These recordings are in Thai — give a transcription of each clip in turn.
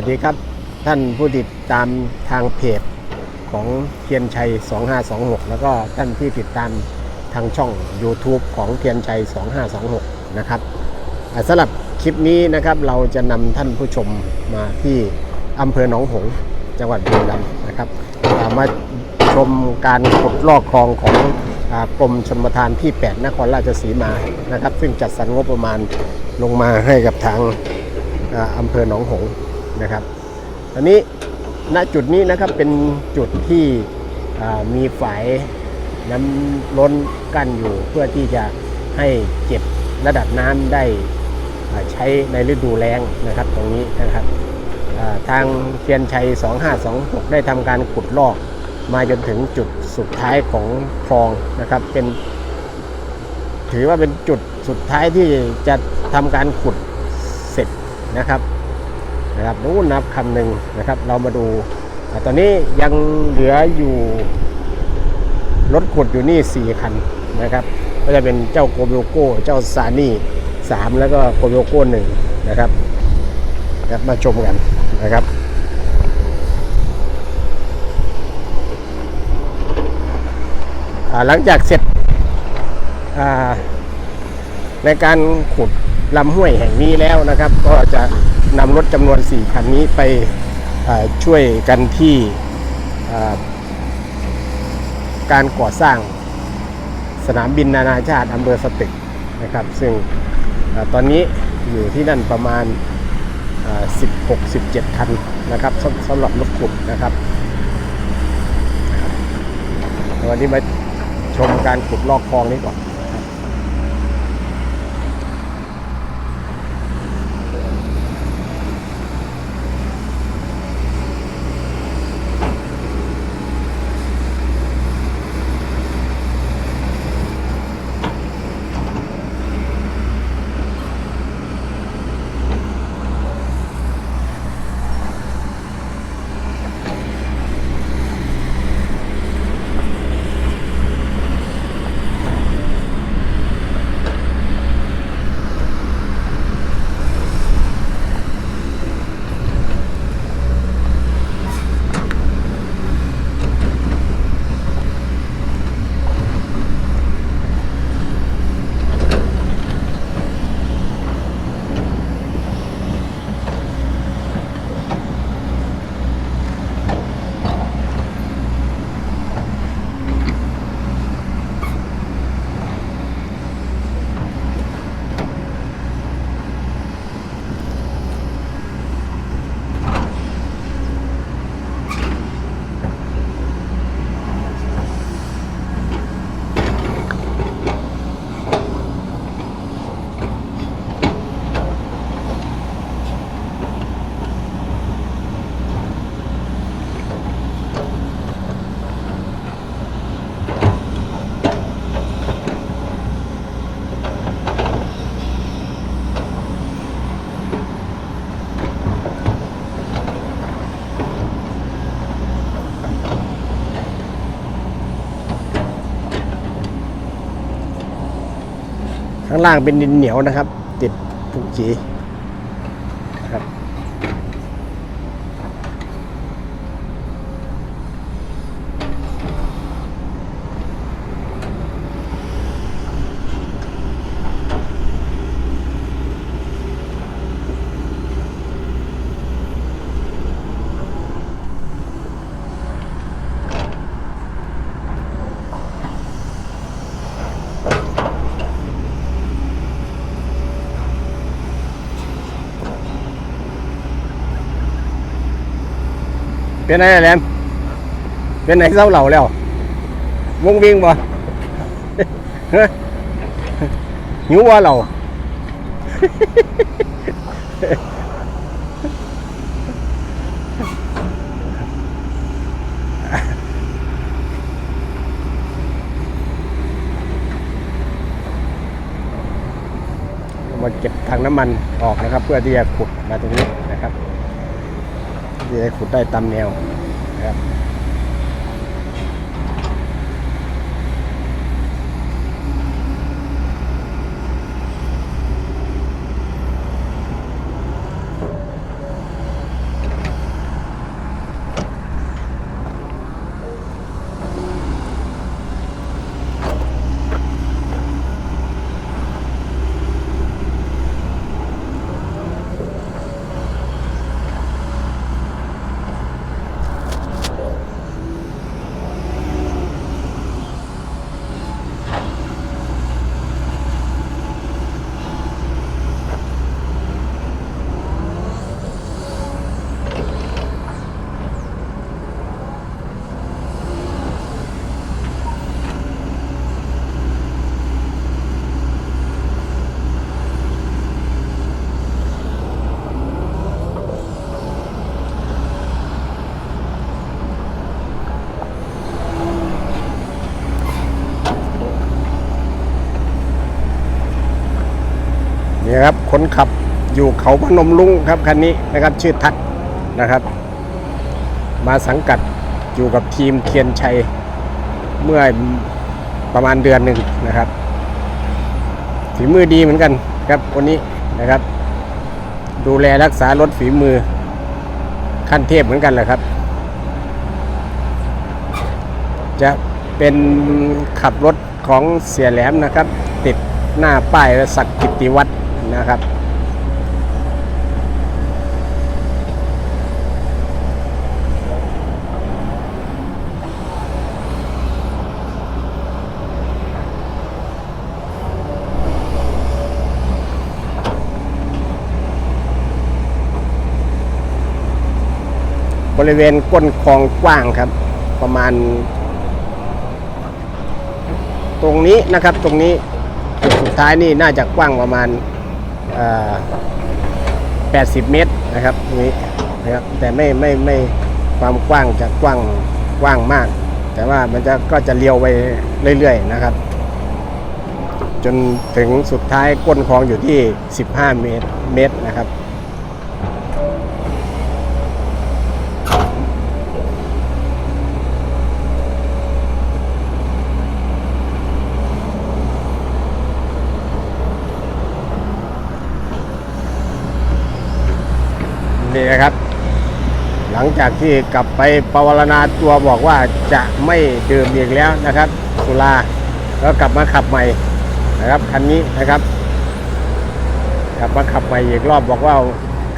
วัสดีครับท่านผู้ติดตามทางเพจของเทียนชัย 2526 แล้วก็ท่านที่ติดตามทางช่อง YouTube ของเทียนชัย 2526 นะครับสำหรับคลิปนี้นะครับเราจะนำท่านผู้ชมมาที่อำเภอหนองหงส์จังหวัดบุรีรัมย์นะครับมาชมการขุดลอกคลองของอกรมชนประทานที่ 8 นครราชสีมานะครับ ซึ่งจัดสรรงบประมาณลงมาให้กับทางอำเภอหนองหงส์ นะครับตอนนี้ณจุดนี้นะครับเป็นจุดที่มีฝายน้ำล้นกั้นอยู่ เพื่อที่จะให้เก็บระดับน้ำได้ใช้ในฤดูแล้งนะครับตรงนี้นะครับทางเทียนชัย 2526 ได้ทำการขุดลอกมาจนถึงจุดสุดท้ายของคลองนะครับเป็น ถือว่าเป็นจุดสุดท้ายที่จะทำการขุดเสร็จนะครับ นะครับนู้นนับคำหนึ่งนะครับ เรามาดู ตอนนี้ยังเหลืออยู่รถขุดอยู่นี่สี่คันนะครับ ก็จะเป็นเจ้าโกโบโก้เจ้าซานี่สามแล้วก็โกโบโก้หนึ่งนะครับครับมาชมกันนะครับหลังจากเสร็จในการขุดลำห้วยแห่งนี้แล้วนะครับ ก็จะ นำรถจำนวน 4 คันนี้ไปช่วยกันที่การก่อสร้างสนามบินนานาชาติอำเภอสตึกนะครับ ซึ่งอตอนนี้อยู่ที่นั่นประมาณ 16-17 คันนะครับสำสำหรับรถขุดนะครับวันนี้มาชมการขุดลอกคลองนี้ก่อนางล่างเป็นดินเหนียวนะครับ ติดผูกจีนะครับ เป็นไงแหลมเป็นไหนเศร้าเหล่าแล้ววงวิ่งบ่หิวว่าเหล่ามาเก็บถังน้ำมันออกนะครับ เพื่อที่จะขุดมาตรงนี้ นะครับที่จะขุดได้ตามแนวนะครับ นี่ครับคนขับอยู่เขาพนมลุงครับคันนี้นะครับชื่อทัศนะครับ มาสังกัดอยู่กับทีมเทียนชัยเมื่อประมาณเดือนหนึ่งนะครับฝีมือดีเหมือนกันครับคนนี้นะครับ ดูแลรักษารถฝีมือขั้นเทพเหมือนกันแหละครับ จะเป็นขับรถของเสียแหลมนะครับ ติดหน้าป้ายสักกิติวัฒน นะครับบริเวณก้นคลองกว้างครับ ประมาณ ตรงนี้นะครับตรงนี้จุดสุดท้ายนี่น่าจะกว้างประมาณ 80 เมตรนะครับตรงนี้นะครับแต่ไม่ไม่ไม่ความกว้างจะกว้างกว้างมาก แต่ว่ามันจะก็จะเลี้ยวไปเรื่อยๆนะครับ จนถึงสุดท้ายก้นคลองอยู่ที่ 15 เมตรเมตรนะครับ นี่นะครับ หลังจากที่กลับไปปวารณาตัวบอกว่าจะไม่ดื่มอีกแล้วนะครับสุราแล้วกลับมาขับใหม่นะครับคันนี้นะครับ กลับมาขับใหม่อีกรอบบอกว่า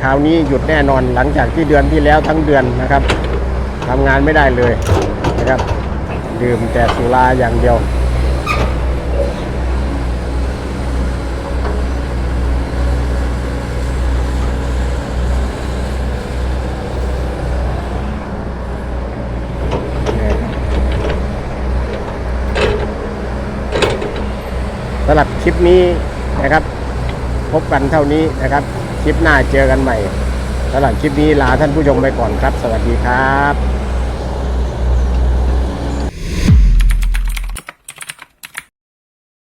คราวนี้หยุดแน่นอนหลังจากที่เดือนที่แล้วทั้งเดือนนะครับทำงานไม่ได้เลยนะครับ ดื่มแต่สุราอย่างเดียว สำหรับคลิปนี้นะครับ พบกันเท่านี้นะครับ คลิปหน้าเจอกันใหม่สำหรับคลิปนี้ลาท่านผู้ชมไปก่อนครับ สวัสดีครับ